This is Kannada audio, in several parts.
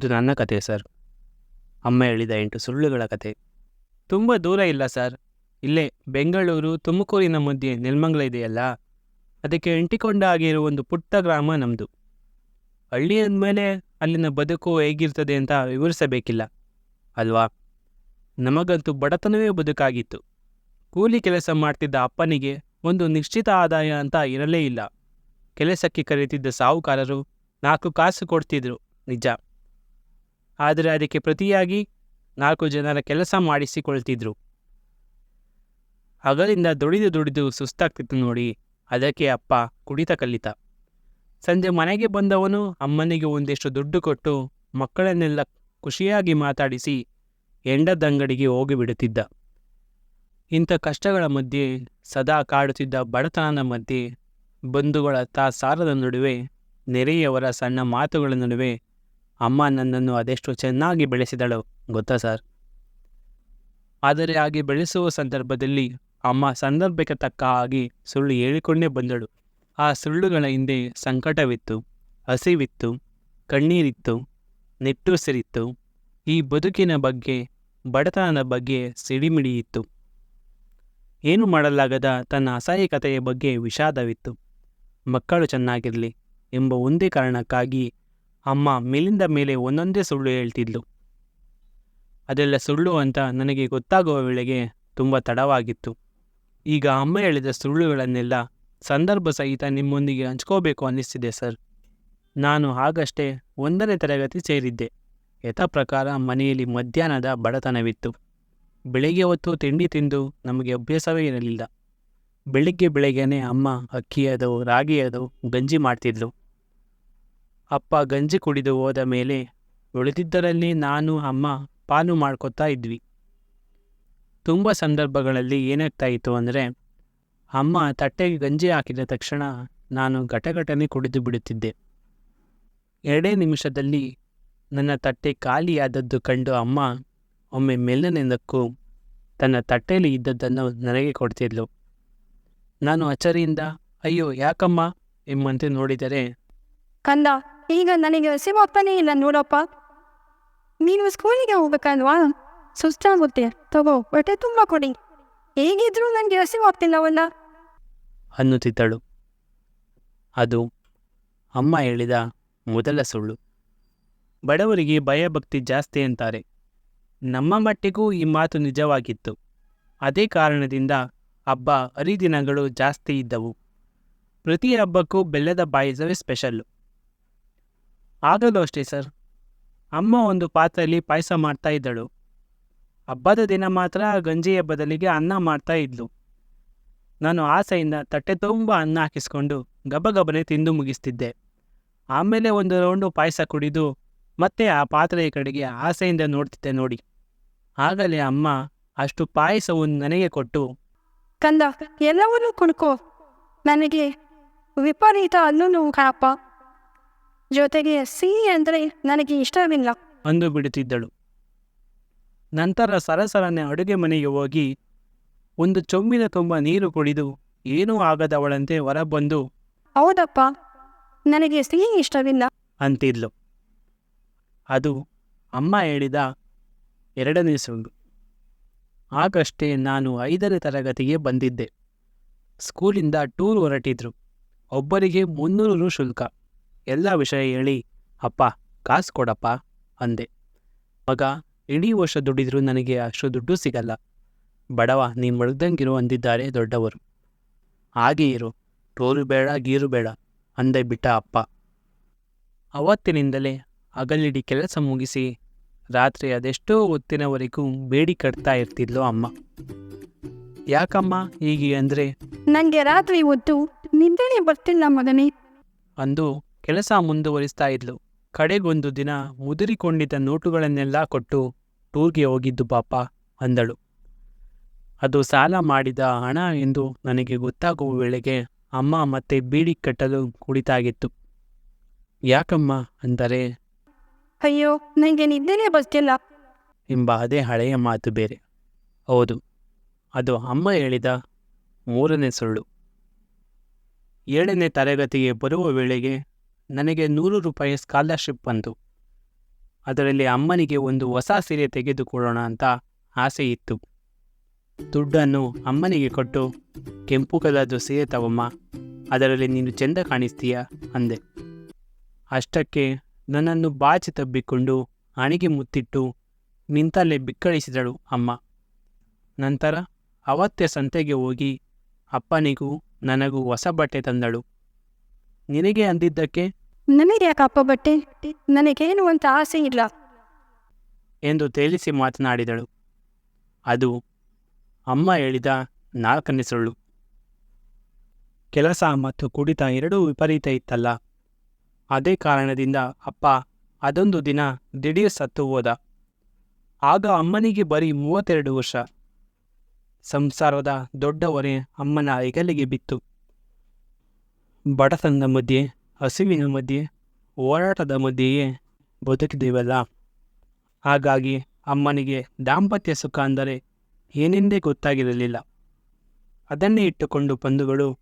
ಇದು ನನ್ನ ಕತೆ, ಸರ್. ಅಮ್ಮ ಹೇಳಿದ ಎಂಟು ಸುಳ್ಳುಗಳ ಕತೆ. ತುಂಬ ದೂರ ಇಲ್ಲ, ಸರ್. ಇಲ್ಲೇ ಬೆಂಗಳೂರು, ತುಮಕೂರಿನ ಮಧ್ಯೆ ನೆಲ್ಮಂಗ್ಲ ಇದೆಯಲ್ಲ? ಅದಕ್ಕೆ ಅಂಟಿಕೊಂಡ ಆಗಿರೋ ಒಂದು ಪುಟ್ಟ ಗ್ರಾಮ ನಮ್ಮದು ಹಳ್ಳಿ ಅಂದಮೇಲೆ ಅಲ್ಲಿನ ಬದುಕು ಹೇಗಿರ್ತದೆ ಅಂತ ವಿವರಿಸಬೇಕಿಲ್ಲ. ಅಲ್ವಾ? ನಮಗಂತೂ ಬಡತನವೇ ಬದುಕಾಗಿತ್ತು. ಕೂಲಿ ಕೆಲಸ ಮಾಡ್ತಿದ್ದ ಅಪ್ಪನಿಗೆ ಒಂದು ನಿಶ್ಚಿತ ಆದಾಯ ಅಂತ ಇರಲೇ ಇಲ್ಲ. ಕೆಲಸಕ್ಕೆ ಕರೀತಿದ್ದ ಸಾಹುಕಾರರು ನಾಲ್ಕು ಕಾಸು ಕೊಡ್ತಿದ್ರು, ನಿಜ. ಆದರೆ ಅದಕ್ಕೆ ಪ್ರತಿಯಾಗಿ ನಾಲ್ಕು ಜನರ ಕೆಲಸ ಮಾಡಿಸಿಕೊಳ್ತಿದ್ರು. ಹಗಲಿಂದ ದುಡಿದು ದುಡಿದು ಸುಸ್ತಾಗ್ತಿತ್ತು ನೋಡಿ, ಅದಕ್ಕೆ ಅಪ್ಪ ಕುಡಿತ ಕಲಿತ. ಸಂಜೆ ಮನೆಗೆ ಬಂದವನು ಅಮ್ಮನಿಗೆ ಒಂದಿಷ್ಟು ದುಡ್ಡು ಕೊಟ್ಟು ಮಕ್ಕಳನ್ನೆಲ್ಲ ಖುಷಿಯಾಗಿ ಮಾತಾಡಿಸಿ ಎಂಡದಂಗಡಿಗೆ ಹೋಗಿಬಿಡುತ್ತಿದ್ದ. ಇಂಥ ಕಷ್ಟಗಳ ಮಧ್ಯೆ, ಸದಾ ಕಾಡುತ್ತಿದ್ದ ಬಡತನದ ಮಧ್ಯೆ, ಬಂಧುಗಳ ತಾ ಸಾರದ ನಡುವೆ, ನೆರೆಯವರ ಸಣ್ಣ ಮಾತುಗಳ ನಡುವೆ ಅಮ್ಮ ನನ್ನನ್ನು ಅದೆಷ್ಟು ಚೆನ್ನಾಗಿ ಬೆಳೆಸಿದಳು, ಗೊತ್ತಾ ಸರ್? ಆದರೆ ಹಾಗೆ ಬೆಳೆಸುವ ಸಂದರ್ಭದಲ್ಲಿ ಅಮ್ಮ ಸಂದರ್ಭಕ್ಕೆ ತಕ್ಕ ಹಾಗೆ ಸುಳ್ಳು ಹೇಳಿಕೊಂಡೇ ಬಂದಳು. ಆ ಸುಳ್ಳುಗಳ ಹಿಂದೆ ಸಂಕಟವಿತ್ತು, ಹಸಿವಿತ್ತು, ಕಣ್ಣೀರಿತ್ತು ನಿಟ್ಟುಸಿರಿತ್ತು ಈ ಬದುಕಿನ ಬಗ್ಗೆ, ಬಡತನದ ಬಗ್ಗೆ ಸಿಡಿಮಿಡಿಯಿತ್ತು. ಏನು ಮಾಡಲಾಗದ ತನ್ನ ಅಸಹಾಯಕತೆಯ ಬಗ್ಗೆ ವಿಷಾದವಿತ್ತು. ಮಕ್ಕಳು ಚೆನ್ನಾಗಿರಲಿ ಎಂಬ ಒಂದೇ ಕಾರಣಕ್ಕಾಗಿ ಅಮ್ಮ ಮೇಲಿಂದ ಮೇಲೆ ಒಂದೊಂದೇ ಸುಳ್ಳು ಹೇಳ್ತಿದ್ಲು. ಅದೆಲ್ಲ ಸುಳ್ಳು ಅಂತ ನನಗೆ ಗೊತ್ತಾಗುವ ವೇಳೆಗೆ ತುಂಬ ತಡವಾಗಿತ್ತು. ಈಗ ಅಮ್ಮ ಹೇಳಿದ ಸುಳ್ಳುಗಳನ್ನೆಲ್ಲ ಸಂದರ್ಭ ಸಹಿತ ನಿಮ್ಮೊಂದಿಗೆ ಹಂಚ್ಕೋಬೇಕು ಅನ್ನಿಸ್ತಿದೆ ಸರ್. ನಾನು ಆಗಷ್ಟೇ ಒಂದನೇ ತರಗತಿ ಸೇರಿದ್ದೆ. ಯಥ ಪ್ರಕಾರ ಮನೆಯಲ್ಲಿ ಮಧ್ಯಾಹ್ನದ ಬಡತನವಿತ್ತು. ಬೆಳಿಗ್ಗೆ ಹೊತ್ತು ತಿಂಡಿ ತಿಂದು ನಮಗೆ ಅಭ್ಯಾಸವೇ ಇರಲಿಲ್ಲ. ಬೆಳಿಗ್ಗೆ ಬೆಳಗ್ಗೆನೆ ಅಮ್ಮ ಅಕ್ಕಿಯದು, ರಾಗಿಯದು, ಗಂಜಿ ಮಾಡ್ತಿದ್ಲು. ಅಪ್ಪ ಗಂಜಿ ಕುಡಿದು ಹೋದ ಮೇಲೆ ಉಳಿದಿದ್ದರಲ್ಲಿ ನಾನು, ಅಮ್ಮ ಪಾಲು ಮಾಡ್ಕೊತಾ ಇದ್ವಿ. ತುಂಬ ಸಂದರ್ಭಗಳಲ್ಲಿ ಏನಾಗ್ತಾಯಿತ್ತು ಅಂದರೆ, ಅಮ್ಮ ತಟ್ಟೆಗೆ ಗಂಜಿ ಹಾಕಿದ ತಕ್ಷಣ ನಾನು ಘಟಘಟನೆ ಕುಡಿದು ಬಿಡುತ್ತಿದ್ದೆ. ಎರಡೇ ನಿಮಿಷದಲ್ಲಿ ನನ್ನ ತಟ್ಟೆ ಖಾಲಿಯಾದದ್ದು ಕಂಡು ಅಮ್ಮ ಒಮ್ಮೆ ಮೆಲ್ಲನೆ ನಕ್ಕು ತನ್ನ ತಟ್ಟೆಯಲ್ಲಿ ಇದ್ದದ್ದನ್ನು ನನಗೆ ಕೊಡ್ತಿದ್ಲು. ನಾನು ಅಚ್ಚರಿಯಿಂದ, ಅಯ್ಯೋ, ಯಾಕಮ್ಮ? ಎಂಬಂತೆ ನೋಡಿದರೆ, ಕಂದ ಈಗ ನನಗೆ ಹಸಿವಾಗ್ತಾನೇ ಇಲ್ಲ ನೋಡಪ್ಪ. ನೀನು ಸ್ಕೂಲಿಗೆ ಹೋಗ್ಬೇಕಲ್ವಾ? ಸುಸ್ತಾಗುತ್ತೆ. ತಗೋ, ಹೊಟ್ಟೆ ತುಂಬ ಕೊಡಿ. ಹೇಗಿದ್ರೂ ನನಗೆ ಹಸಿವಾಗ್ತಿಲ್ಲವಲ್ಲ ಅನ್ನುತ್ತಿದ್ದಳು. ಅದು ಅಮ್ಮ ಹೇಳಿದ ಮೊದಲ ಸುಳ್ಳು. ಬಡವರಿಗೆ ಭಯಭಕ್ತಿ ಜಾಸ್ತಿ ಅಂತಾರೆ. ನಮ್ಮ ಮಟ್ಟಿಗೂ ಈ ಮಾತು ನಿಜವಾಗಿತ್ತು. ಅದೇ ಕಾರಣದಿಂದ ಹಬ್ಬ, ಹರಿದಿನಗಳು ಜಾಸ್ತಿ ಇದ್ದವು. ಪ್ರತಿ ಹಬ್ಬಕ್ಕೂ ಬೆಲ್ಲದ ಪಾಯಸವೇ ಸ್ಪೆಷಲ್ಲು ಆಗಲೂ ಅಷ್ಟೇ ಸರ್. ಅಮ್ಮ ಒಂದು ಪಾತ್ರೆಯಲ್ಲಿ ಪಾಯಸ ಮಾಡ್ತಾ ಇದ್ದಳು. ಹಬ್ಬದ ದಿನ ಮಾತ್ರ ಗಂಜಿಯ ಬದಲಿಗೆ ಅನ್ನ ಮಾಡ್ತಾ ಇದ್ಲು. ನಾನು ಆಸೆಯಿಂದ ತಟ್ಟೆ ತುಂಬ ಅನ್ನ ಹಾಕಿಸ್ಕೊಂಡು ಗಬಗಬನೆ ತಿಂದು ಮುಗಿಸ್ತಿದ್ದೆ. ಆಮೇಲೆ ಒಂದು ರೌಂಡು ಪಾಯಸ ಕುಡಿದು ಮತ್ತೆ ಆ ಪಾತ್ರೆಯ ಕಡೆಗೆ ಆಸೆಯಿಂದ ನೋಡ್ತಿದ್ದೆ ನೋಡಿ. ಆಗಲೇ ಅಮ್ಮ ಅಷ್ಟು ಪಾಯಸವನ್ನು ನನಗೆ ಕೊಟ್ಟು, ಕಂದ, ಎಲ್ಲವನ್ನೂ ಕುಣ್ಕೋ ನನಗೆ ವಿಪರೀತ ಅಲ್ಲೂ ನೋವು ಕಾಪ ಜೊತೆಗೆ ಸಿಹಿ ಅಂದರೆ ನನಗೆ ಇಷ್ಟವಿಲ್ಲ. ಅಂದು ಬಿಡುತ್ತಿದ್ದಳು. ನಂತರ ಸರಸರನೆ ಅಡುಗೆ ಮನೆಗೆ ಹೋಗಿ ಒಂದು ಚೊಂಬಿನ ತುಂಬ ನೀರು ಕುಡಿದು ಏನೂ ಆಗದವಳಂತೆ ಹೊರಬಂದು ಹೌದಪ್ಪ ನನಗೆ ಸಿಹಿ ಇಷ್ಟವಿಲ್ಲ. ಅಂತಿದ್ಲು. ಅದು ಅಮ್ಮ ಹೇಳಿದ ಎರಡನೇ ಸುಳ್ಳು ಆಗಷ್ಟೇ ನಾನು ಐದನೇ ತರಗತಿಗೆ ಬಂದಿದ್ದೆ. ಸ್ಕೂಲಿಂದ ಟೂರ್ ಹೊರಟಿದ್ರು. ಒಬ್ಬರಿಗೆ ಮುನ್ನೂರು ರು ಶುಲ್ಕ. ಎಲ್ಲ ವಿಷಯ ಹೇಳಿ ಅಪ್ಪ ಕಾಸು ಕೊಡಪ್ಪ ಅಂದೆ. ಮಗ ಇಡೀ ವರ್ಷ ದುಡಿದ್ರೂ ನನಗೆ ಅಷ್ಟು ದುಡ್ಡು ಸಿಗಲ್ಲ. ಬಡವ ನೀನು ಮಡಗ್ದಂಗಿರು ಅಂದಿದ್ದಾರೆ ದೊಡ್ಡವರು. ಹಾಗೆ ಇರು ಟೋರು ಬೇಡ ಗೀರು ಬೇಡ ಅಂದೆ ಬಿಟ್ಟ ಅಪ್ಪ. ಅವತ್ತಿನಿಂದಲೇ ಅಗಲಿಡಿ ಕೆಲಸ ಮುಗಿಸಿ ರಾತ್ರಿ ಅದೆಷ್ಟೋ ಹೊತ್ತಿನವರೆಗೂ ಬೇಡಿ ಕಟ್ತಾ ಇರ್ತಿದ್ಲು ಅಮ್ಮ. ಯಾಕಮ್ಮ ಹೀಗೆ ಅಂದರೆ? ನನಗೆ ರಾತ್ರಿ ಹೊತ್ತು ನಿದ್ದೆನೇ ಬರ್ತಿಲ್ಲ ಮಗನೇ. ಅಂದು ಕೆಲಸ ಮುಂದುವರಿಸ್ತಾ ಇದ್ಲು. ಕಡೆಗೊಂದು ದಿನ ಮುದುರಿಕೊಂಡಿದ್ದ ನೋಟುಗಳನ್ನೆಲ್ಲ ಕೊಟ್ಟು ಟೂರ್ಗೆ ಹೋಗಿದ್ದು ಪಾಪ ಅಂದಳು. ಅದು ಸಾಲ ಮಾಡಿದ ಹಣ ಎಂದು ನನಗೆ ಗೊತ್ತಾಗುವ ವೇಳೆಗೆ ಅಮ್ಮ ಮತ್ತೆ ಬೀಡಿ ಕಟ್ಟಲು ಕುಳಿತಾಗಿತ್ತು. ಯಾಕಮ್ಮ ಅಂದರೆ? ಅಯ್ಯೋ ನನಗೆ ನಿದ್ದೆನೇ ಬರ್ತಿಲ್ಲ. ಎಂಬ ಅದೇ ಹಳೆಯ ಮಾತು ಬೇರೆ. ಹೌದು ಅದು ಅಮ್ಮ ಹೇಳಿದ ಮೂರನೇ ಸುಳ್ಳು. ಏಳನೇ ತರಗತಿಗೆ ಬರುವ ವೇಳೆಗೆ ನನಗೆ ನೂರು ರೂಪಾಯಿ ಸ್ಕಾಲರ್ಶಿಪ್ ಬಂತು. ಅದರಲ್ಲಿ ಅಮ್ಮನಿಗೆ ಒಂದು ಹೊಸ ಸೀರೆ ತೆಗೆದುಕೊಳ್ಳೋಣ ಅಂತ ಆಸೆ ಇತ್ತು. ದುಡ್ಡನ್ನು ಅಮ್ಮನಿಗೆ ಕೊಟ್ಟು, ಕೆಂಪು ಕಲರ್ದು ಸೀರೆ ತಗೊಮ್ಮ, ಅದರಲ್ಲಿ ನೀನು ಚೆಂದ ಕಾಣಿಸ್ತೀಯ ಅಂದೆ. ಅಷ್ಟಕ್ಕೆ ನನ್ನನ್ನು ಬಾಚಿ ತಬ್ಬಿಕೊಂಡು ಅಣಿಗೆ ಮುತ್ತಿಟ್ಟು ನಿಂತಲ್ಲೇ ಬಿಕ್ಕಳಿಸಿದಳು ಅಮ್ಮ. ನಂತರ ಅವತ್ತೇ ಸಂತೆಗೆ ಹೋಗಿ ಅಪ್ಪನಿಗೂ ನನಗೂ ಹೊಸ ಬಟ್ಟೆ ತಂದಳು. ನಿನಗೆ ಅಂದಿದ್ದಕ್ಕೆ? ನನಗೆ ಯಾಕಪ್ಪ ಬಟ್ಟೆ? ನನಗೇನು ಅಂತ ಆಸೆ ಇಲ್ಲ. ಎಂದು ತೇಲಿಸಿ ಮಾತನಾಡಿದಳು. ಅದು ಅಮ್ಮ ಹೇಳಿದ ನಾಲ್ಕನೇ ಸುಳ್ಳು. ಕೆಲಸ ಮತ್ತು ಕುಡಿತ ಎರಡೂ ವಿಪರೀತ ಇತ್ತಲ್ಲ. ಅದೇ ಕಾರಣದಿಂದ ಅಪ್ಪ ಅದೊಂದು ದಿನ ದಿಢೀರ್ ಸತ್ತು ಹೋದ. ಆಗ ಅಮ್ಮನಿಗೆ ಬರೀ ಮೂವತ್ತೆರಡು ವರ್ಷ. ಸಂಸಾರದ ದೊಡ್ಡವರೇ ಹೊರೆ ಅಮ್ಮನ ಹೆಗಲಿಗೆ ಬಿತ್ತು. ಬಡತನದ ಮಧ್ಯೆ ಹಸಿವಿನ ಮಧ್ಯೆ ಹೋರಾಟದ ಮಧ್ಯೆಯೇ ಬದುಕಿದ್ದೇವಲ್ಲ ಹಾಗಾಗಿ ಅಮ್ಮನಿಗೆ ದಾಂಪತ್ಯ ಸುಖ ಅಂದರೆ ಏನೆಂದೇ ಗೊತ್ತಾಗಿರಲಿಲ್ಲ. ಅದನ್ನೇ ಇಟ್ಟುಕೊಂಡು ಬಂಧುಗಳು,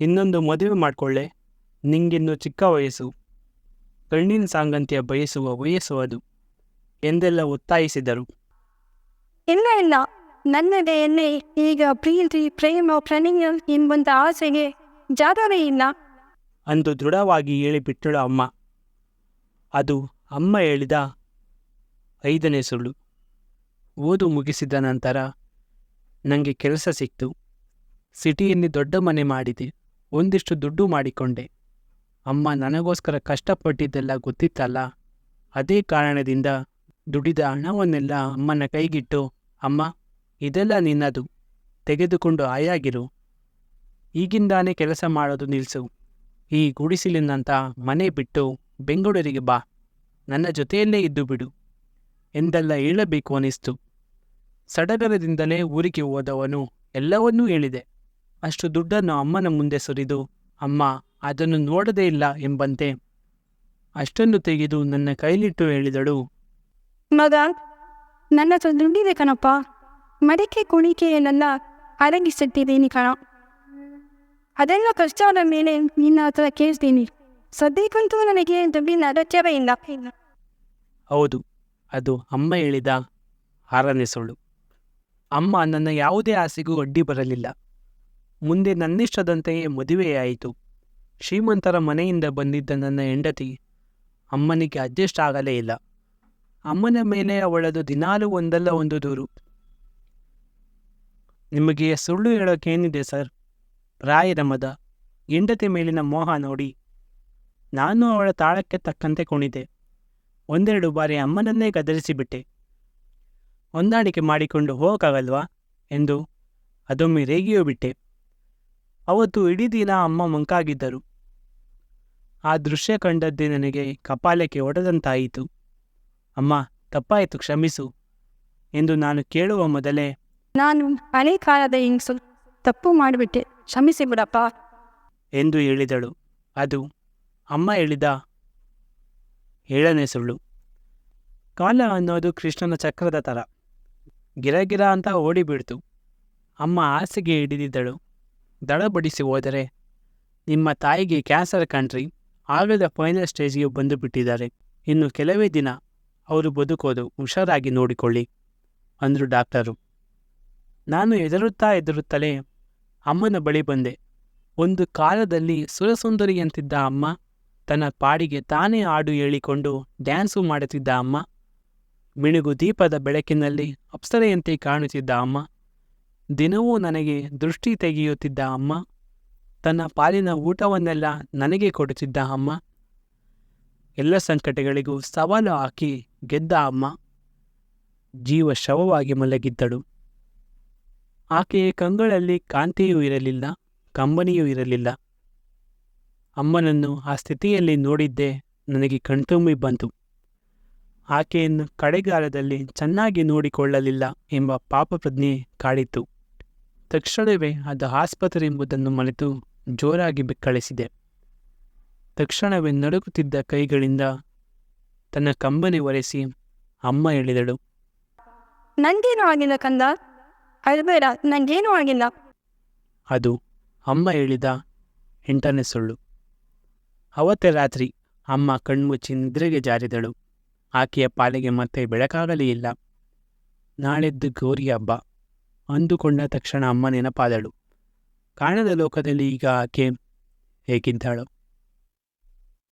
ಇನ್ನೊಂದು ಮದುವೆ ಮಾಡಿಕೊಳ್ಳೆ, ನಿಂಗಿನ್ನು ಚಿಕ್ಕ ವಯಸ್ಸು ಕಣ್ಣಿನ ಸಾಂಗಂತ್ಯ ಬಯಸುವ ವಯಸ್ಸು ಅದು, ಎಂದೆಲ್ಲ ಒತ್ತಾಯಿಸಿದರು. ಇಲ್ಲ ಇಲ್ಲ. ನನ್ನದೇ ಎನ್ನೆ ಈಗ ಪ್ರೀತಿ, ಪ್ರೇಮ, ಪ್ರಣಯ ಎಂಬಂತ ಆಸೆಗೆ ಜಾಗವೇ ಇಲ್ಲ. ಅಂದು ದೃಢವಾಗಿ ಹೇಳಿಬಿಟ್ಟಳು ಅಮ್ಮ. ಅದು ಅಮ್ಮ ಹೇಳಿದ ಐದನೇ ಸುಳ್ಳು. ಓದು ಮುಗಿಸಿದ ನಂತರ ನನಗೆ ಕೆಲಸ ಸಿಕ್ತು. ಸಿಟಿಯಲ್ಲಿ ದೊಡ್ಡ ಮನೆ ಮಾಡಿದೆ. ಒಂದಿಷ್ಟು ದುಡ್ಡು ಮಾಡಿಕೊಂಡೆ. ಅಮ್ಮ ನನಗೋಸ್ಕರ ಕಷ್ಟಪಟ್ಟಿದ್ದೆಲ್ಲ ಗೊತ್ತಿತ್ತಲ್ಲ. ಅದೇ ಕಾರಣದಿಂದ ದುಡಿದ ಹಣವನ್ನೆಲ್ಲ ಅಮ್ಮನ ಕೈಗಿಟ್ಟು, ಅಮ್ಮ ಇದೆಲ್ಲ ನಿನ್ನದು. ತೆಗೆದುಕೊಂಡು ಆಯಾಗಿರು. ಈಗಿಂದಾನೇ ಕೆಲಸ ಮಾಡೋದು ನಿಲ್ಲಿಸು ಈ ಗುಡಿಸಿಲಿನಂಥ ಮನೆ ಬಿಟ್ಟು ಬೆಂಗಳೂರಿಗೆ ಬಾ. ನನ್ನ ಜೊತೆಯಲ್ಲೇ ಇದ್ದು ಬಿಡು. ಎಂದೆಲ್ಲ ಹೇಳಬೇಕು ಅನಿಸ್ತು. ಸಡಗರದಿಂದಲೇ ಊರಿಗೆ ಹೋದವನು ಎಲ್ಲವನ್ನೂ ಹೇಳಿದೆ. ಅಷ್ಟು ದುಡ್ಡನ್ನು ಅಮ್ಮನ ಮುಂದೆ ಸುರಿದು, ಅಮ್ಮ, ಅದನ್ನು ನೋಡದೇ ಇಲ್ಲ ಎಂಬಂತೆ. ಅಷ್ಟನ್ನು ತೆಗೆದು ನನ್ನ ಕೈಲಿಟ್ಟು ಹೇಳಿದಳು. ಮಗ, ನನ್ನ ದುಡ್ಡಿದೆ ಕಣಪ್ಪ. ಮಡಿಕೆ ಕುಣಿಕೆಯನ್ನೆಲ್ಲ ಅಡಗಿಸಿಟ್ಟಿದ್ದೀನಿ ಕಣ. ಅದೆಲ್ಲ ಕಷ್ಟದ ಮೇಲೆ ನಿನ್ನ ಹತ್ರ ಕೇಳ್ತೀನಿ. ಸದ್ಯಕ್ಕಂತೂ ನನಗೆ ದುಡ್ಡಿನ ಅಗತ್ಯವೇ ಇಲ್ಲ. ಹೌದು, ಅದು ಅಮ್ಮ ಹೇಳಿದ ಆರನೇ ಸುಳ್ಳು. ಅಮ್ಮ ನನ್ನ ಯಾವುದೇ ಆಸೆಗೂ ಅಡ್ಡಿ ಬರಲಿಲ್ಲ. ಮುಂದೆ ನನ್ನಿಷ್ಟದಂತೆಯೇ ಮದುವೆಯಾಯಿತು ಶ್ರೀಮಂತರ ಮನೆಯಿಂದ ಬಂದಿದ್ದ ನನ್ನ ಹೆಂಡತಿ ಅಮ್ಮನಿಗೆ ಅಡ್ಜಸ್ಟ್ ಆಗಲೇ ಇಲ್ಲ. ಅಮ್ಮನ ಮೇಲೆ ಅವಳದು ದಿನಾಲೂ ಒಂದಲ್ಲ ಒಂದು ದೂರು. ನಿಮಗೆ ಸುಳ್ಳು ಹೇಳೋಕ್ಕೇನಿದೆ ಸರ್? ರಾಯರ ಮದ. ಹೆಂಡತಿ ಮೇಲಿನ ಮೋಹ ನೋಡಿ. ನಾನು ಅವಳ ತಾಳಕ್ಕೆ ತಕ್ಕಂತೆ ಕುಣಿದೆ. ಒಂದೆರಡು ಬಾರಿ ಅಮ್ಮನನ್ನೇ ಗದರಿಸಿಬಿಟ್ಟೆ. ಹೊಂದಾಣಿಕೆ ಮಾಡಿಕೊಂಡು ಹೋಗಕ್ಕಾಗಲ್ವಾ? ಎಂದು ಅದೊಮ್ಮೆ ರೇಗಿಯೋ ಬಿಟ್ಟೆ. ಅವತ್ತು ಇಡೀ ದಿನ ಅಮ್ಮ ಮಂಕಾಗಿದ್ದರು. ಆ ದೃಶ್ಯ ಕಂಡದ್ದೇ ನನಗೆ ಕಪಾಲಕ್ಕೆ ಒಡೆದಂತಾಯಿತು. ಅಮ್ಮ, ತಪ್ಪಾಯಿತು, ಕ್ಷಮಿಸು ಎಂದು ನಾನು ಕೇಳುವ ಮೊದಲೇ ನಾನು ಹಳೆ ಕಾಲದ ಹೆಂಗಸು ತಪ್ಪು ಮಾಡಿಬಿಟ್ಟೆ. ಕ್ಷಮಿಸಿ ಬಿಡಪ್ಪ. ಎಂದು ಹೇಳಿದಳು. ಅದು ಅಮ್ಮ ಹೇಳಿದ ಏಳನೇ ಸುಳ್ಳು ಕಾಲ ಅನ್ನೋದು ಕೃಷ್ಣನ ಚಕ್ರದ ಥರ ಗಿರಗಿರ ಅಂತ ಓಡಿಬಿಡ್ತು ಅಮ್ಮ ಹಾಸಿಗೆ ಹಿಡಿದಿದ್ದಳು. ದಡಬಡಿಸಿ ಹೋದರೆ ನಿಮ್ಮ ತಾಯಿಗೆ ಕ್ಯಾನ್ಸರ್ ಕಂಡ್ರಿ. ಆಗದ ಫೈನಲ್ ಸ್ಟೇಜ್ಗೆ ಬಂದು ಬಿಟ್ಟಿದ್ದಾರೆ. ಇನ್ನು ಕೆಲವೇ ದಿನ ಅವರು ಬದುಕೋದು ಹುಷಾರಾಗಿ ನೋಡಿಕೊಳ್ಳಿ ಅಂದರು ಡಾಕ್ಟರು. ನಾನು ಹೆದರುತ್ತಾ ಹೆದರುತ್ತಲೇ ಅಮ್ಮನ ಬಳಿ ಬಂದೆ. ಒಂದು ಕಾಲದಲ್ಲಿ ಸುರಸುಂದರಿಯಂತಿದ್ದ ಅಮ್ಮ ತನ್ನ ಪಾಡಿಗೆ ತಾನೇ ಹಾಡು ಹೇಳಿಕೊಂಡು ಡ್ಯಾನ್ಸು ಮಾಡುತ್ತಿದ್ದ ಅಮ್ಮ. ಮಿಣುಗು ದೀಪದ ಬೆಳಕಿನಲ್ಲಿ ಅಪ್ಸರೆಯಂತೆ ಕಾಣುತ್ತಿದ್ದ ಅಮ್ಮ. ದಿನವೂ ನನಗೆ ದೃಷ್ಟಿ ತೆಗೆಯುತ್ತಿದ್ದ ಅಮ್ಮ. ತನ್ನ ಪಾಲಿನ ಊಟವನ್ನೆಲ್ಲ ನನಗೆ ಕೊಡುತ್ತಿದ್ದ ಅಮ್ಮ. ಎಲ್ಲ ಸಂಕಟಗಳಿಗೂ ಸವಾಲು ಹಾಕಿ ಗೆದ್ದ ಅಮ್ಮ. ಜೀವ ಶವವಾಗಿ ಮಲಗಿದ್ದಳು. ಆಕೆಯ ಕಂಗಳಲ್ಲಿ ಕಾಂತಿಯೂ ಇರಲಿಲ್ಲ, ಕಂಬನಿಯೂ ಇರಲಿಲ್ಲ. ಅಮ್ಮನನ್ನು ಆ ಸ್ಥಿತಿಯಲ್ಲಿ ನೋಡಿದ್ದೇ ನನಗೆ ಕಣ್ತುಂಬಿ ಬಂತು. ಆಕೆಯನ್ನು ಕಡೆಗಾಲದಲ್ಲಿ ಚೆನ್ನಾಗಿ ನೋಡಿಕೊಳ್ಳಲಿಲ್ಲ ಎಂಬ ಪಾಪಪ್ರಜ್ಞೆ ಕಾಡಿತ್ತು. ತಕ್ಷಣವೇ ಅದು ಆಸ್ಪತ್ರೆ ಎಂಬುದನ್ನು ಮರೆತು ಜೋರಾಗಿ ಬಿಕ್ಕಳಿಸಿದೆ. ತಕ್ಷಣವೇ ನಡುಗುತ್ತಿದ್ದ ಕೈಗಳಿಂದ ತನ್ನ ಕಂಬನಿ ಒರೆಸಿ ಅಮ್ಮ ಹೇಳಿದಳು, ನಂಗೇನೂ ಆಗಿಲ್ಲ ಕಂದ? ಅಳ್ಬೇಡ ನಂಗೇನೂ ಆಗಿಲ್ಲ. ಅದು ಅಮ್ಮ ಹೇಳಿದ ಎಂಟನೇ ಸುಳ್ಳು. ಅವತ್ತೇ ರಾತ್ರಿ ಅಮ್ಮ ಕಣ್ಮುಚ್ಚಿ ನಿದ್ರೆಗೆ ಜಾರಿದಳು. ಆಕೆಯ ಪಾಲಿಗೆ ಮತ್ತೆ ಬೆಳಕಾಗಲೇ ಇಲ್ಲ. ನಾಳೆದ್ದು ಗೌರಿ ಹಬ್ಬ. ಅಂದುಕೊಂಡ ತಕ್ಷಣ ಅಮ್ಮ ನೆನಪಾದಳು. ಕಾಣದ ಲೋಕದಲ್ಲಿ ಈಗ ಆಕೆ ಹೇಗಿದ್ದಾಳು.